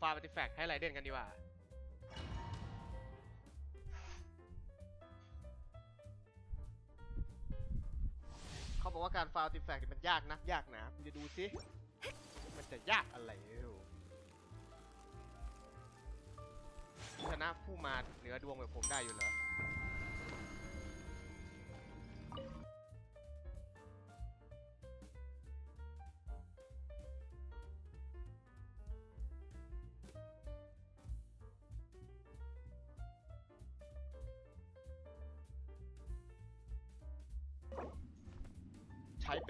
ฟาร์มอาร์ติแฟกต์ให้ไรเดนกันดีกว่า เขาบอกว่าการฟาร์มอาร์ติแฟกต์มันยากนะยากนะคุณจะดูสิมันจะยากอะไรไม่รู้ชนะผู้มาเหนือดวงแบบผมได้อยู่เหรอ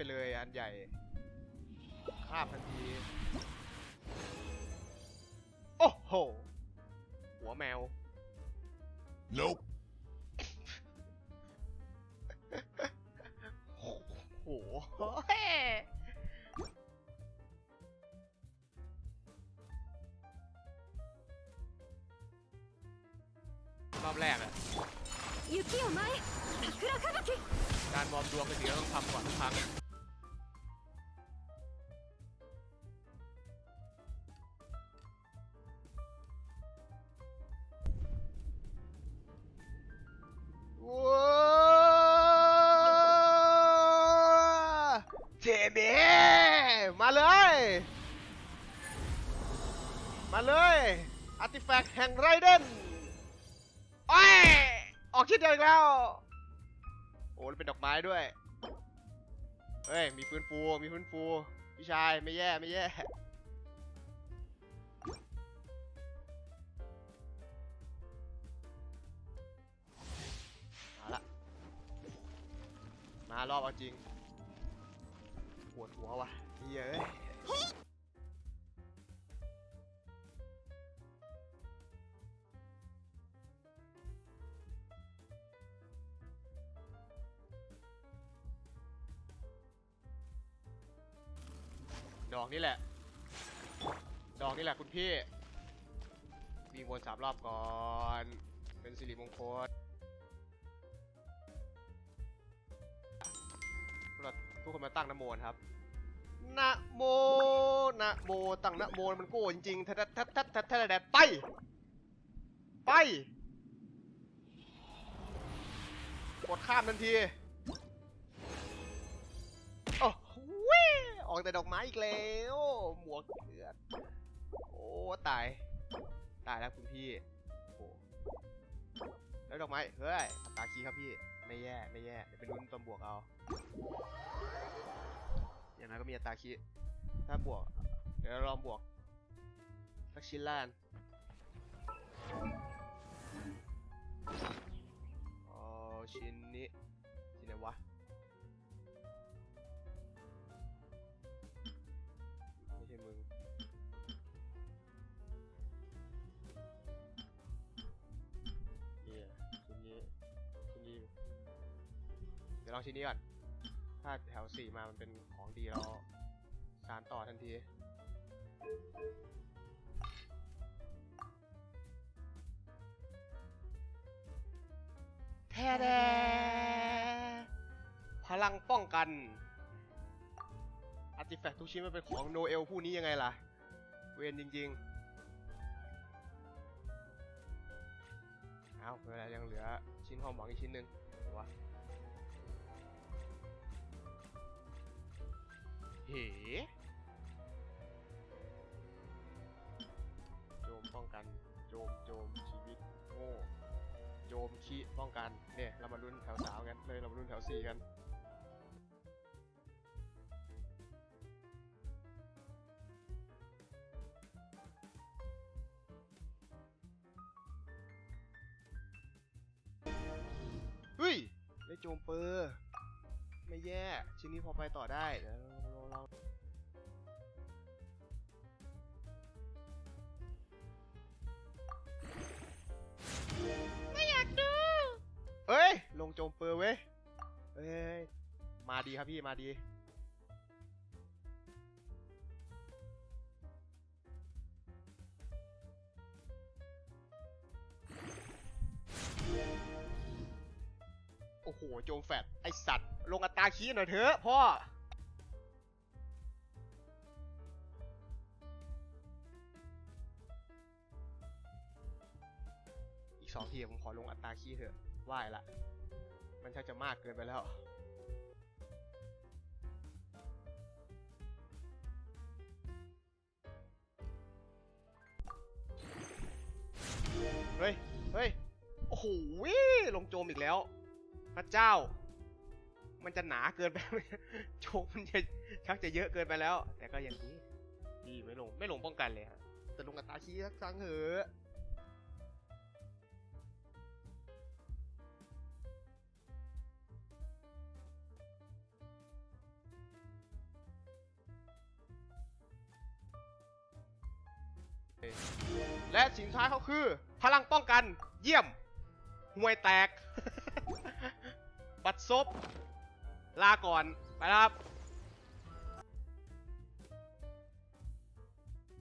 ไปเลยอันใหญ่คาบทันที โอ้โห หัวแมว Nope. โอ้โหรอบแรกอะ 雪を前桜吹雪 การวอร์มดวงเป็นสิ่งที่เราต้องทำก่อนทุกครั้ง เจเมมาเลย มาเลยอาร์ติแฟกต์แห่งไรเดนโอ้ยออกชิ้นเดียวอีกแล้ว โอ้แล้วเป็นดอกไม้ด้วย เฮ้ย มีฟื้นฟู มีฟื้นฟู พี่ชายไม่แย่ไม่แย่มาละมารอบเอาจริง ปวดหัวะเยอ้ยดอกนี่แหละ ดอกนี่แหละคุณพี่มีวนสามรอบก่อน เป็นสิริมงคลพวกเราทุกคนมาตั้งนะโมนครับ นะโมนะโมตั้งนะโมมันโก้จริงๆทัดทัดทัดทัดทัดแดดไป ไปกดข้ามทันทีโอ้โหออกแต่ดอกไม้อีกแล้วหมวกเลือดโอ้ตาย ตายแล้วคุณพี่โอ้โหแล้วดอกไม้เฮ้ยตาคีย์ครับพี่ไม่แย่ไม่แย่เดี๋ยวไปลุ้นตอนบวกเอา มีอัตราคีย์ถ้าบวก เดี๋ยวเราลองบวก สักชิ้นล้านอ๋อชิ้นนี้ชิ้นไหนวะไม่ใช่มึงนี่อะชิ้นนี้ชิ้นนี้เดี๋ยวลองชิ้นนี้ก่อน ถ้าแถวสี่มามันเป็นของดีเราสารต่อทันทีแท้แดพลังป้องกันอาร์ติแฟกต์ทุกชิ้นมันเป็นของโนเอลผู้นี้ยังไงล่ะ เวนจริงๆ เอาเวลายังเหลือชิ้นความหวังอีกชิ้นหนึ่งวะ เฮ้โจมป้องกัน โจมโจมชีวิตโง่โจมขี้ป้องกันเนี่ยเรามาลุ้นแถวสามกันเลยเรามาลุ้นแถวสี่กันเฮ้ยได้โจมเปอร์ ไม่แย่ชิ้นนี้พอไปต่อได้ จมเปอร์เว้ยเอ้ยมาดีครับพี่มาดี โอ้โห โจมแฟดไอสัตว์ ลงอัตราคีย์หน่อยเถอะพ่อสองทีผมขอลงอัตราขี้เถอะไหวละ มันชักจะมากเกินไปแล้วเฮ้ย เฮ้ย โอ้โหลงโจมอีกแล้ว พระเจ้า มันจะหนาเกินไป โจมมันจะชักจะเยอะเกินไปแล้ว แต่ก็ยังดีดีไม่ลง ไม่ลงป้องกันเลยฮะ แต่ลงกับตาชี้สักครั้งเถอะ และสินค้ายเขาคือ พลังป้องกัน เยี่ยมห่วยแตก บัดซบ ลาก่อน ไปแล้วครับ